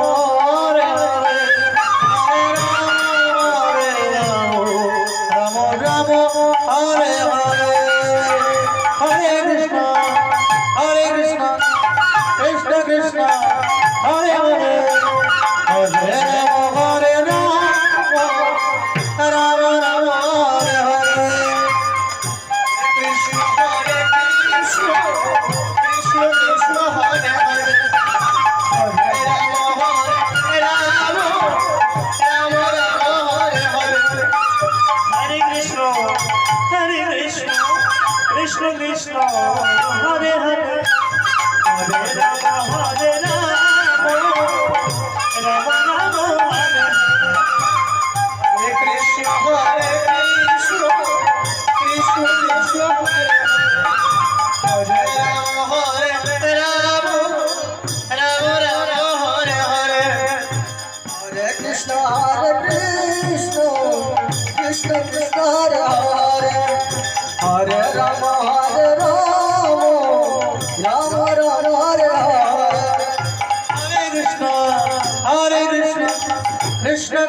हो কৃষ্ণ হরে হরে।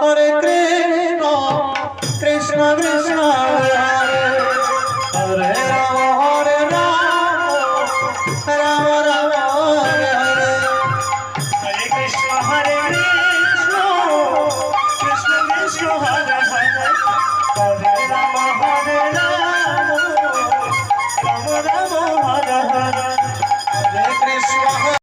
হরে কৃষ্ণ কৃষ্ণ।